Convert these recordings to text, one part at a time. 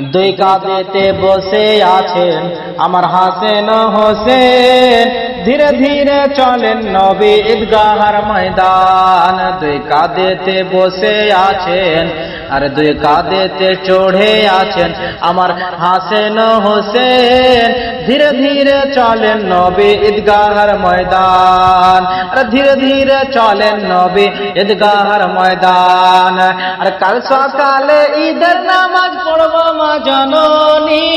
দুই কাঁধেতে বসে আছেন আমার হাসেন হোসেন। ধীরে ধীরে চলেন নবী ঈদগাহার ময়দান। দুই কাঁধেতে বসে আছেন আর দুই কাঁদেতে চড়ে আছেন আমার হাসেন হোসেন। ধীরে ধীরে চলেন নবী ঈদগাহার ময়দান। আর ধীরে ধীরে চলেন নবী ঈদগাহার ময়দান। আর কাল সকালে ঈদের নামাজ পড়ব মা জননী।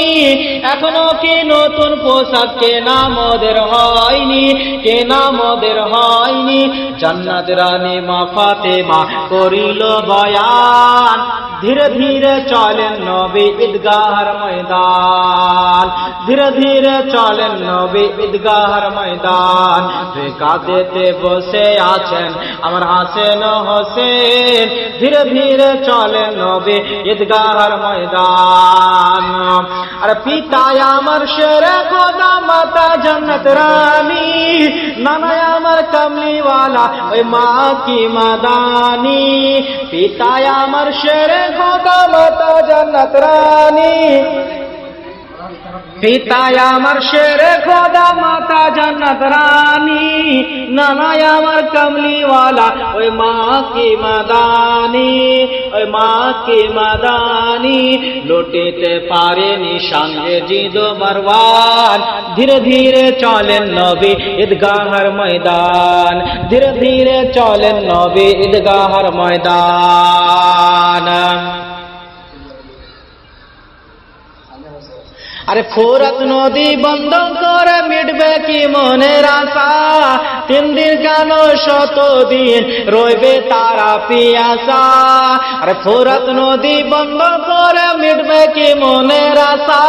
এখনও কি নতুন পোশাক কেনা মোদের হয়নি, কেনা মোদের হয়নি। জান্নাত রানী মা ফাতেমা করিল বয়ান, ধীরে ধীরে চলেন নবী ঈদগাহর ময়দান। ধীরে ধীরে চলেন নবী ঈদগাহর ময়দান। কাঁদেতে বসে আছেন আমার হাসেন হোসেন। ধীরে ধীরে চলেন নবী ঈদগাহর ময়দান। আর পিতায় আমার শেরে খোদা মাতা জন্নত রানী। নানায় আমার কামলিওয়ালা, ওই মা কি মাদানি। পিতায় আমার শেরে খোদা মাতা জন্নত রানী। পিতায় আমার শেরে খোদা, মাতা জান্নাত রানী। নানায় আমার কমলিওয়ালা, ওই মা কি মাদানি, ওই মা কি মাদানি। লুটিতে পারেনি সঙ্গে জিদ মারওয়ান। ধীরে ধীরে চলেন নবী ঈদগাহর ময়দান। ধীরে ধীরে চলেন নবী ঈদগাহর ময়দান। আরে ফোরত নদী বন্ধ করে মিটবে কি মনের আশা? তিন দিন কেন শত দিন রইবে তারা পিয়াসা? আরে ফোরত নদী বন্ধ করে মিটবে কি মনের আশা?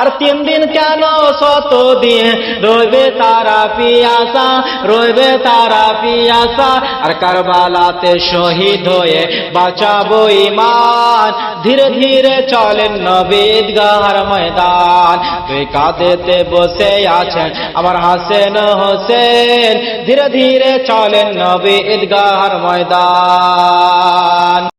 আর তিন দিন কেন শত দিন? রইবে তারা পিয়াসা, রইবে তারা পিয়াসা, আর কারবালাতে শহীদ হয়ে বাঁচাবো ইমান ধীরে ধীরে চলেন নবীদ গাহার ময়দান। তুই কাঁদেতে বসে আছেন আমার হাসেন হোসেন। ধীরে ধীরে চলেন নবী ঈদগাহর ময়দান।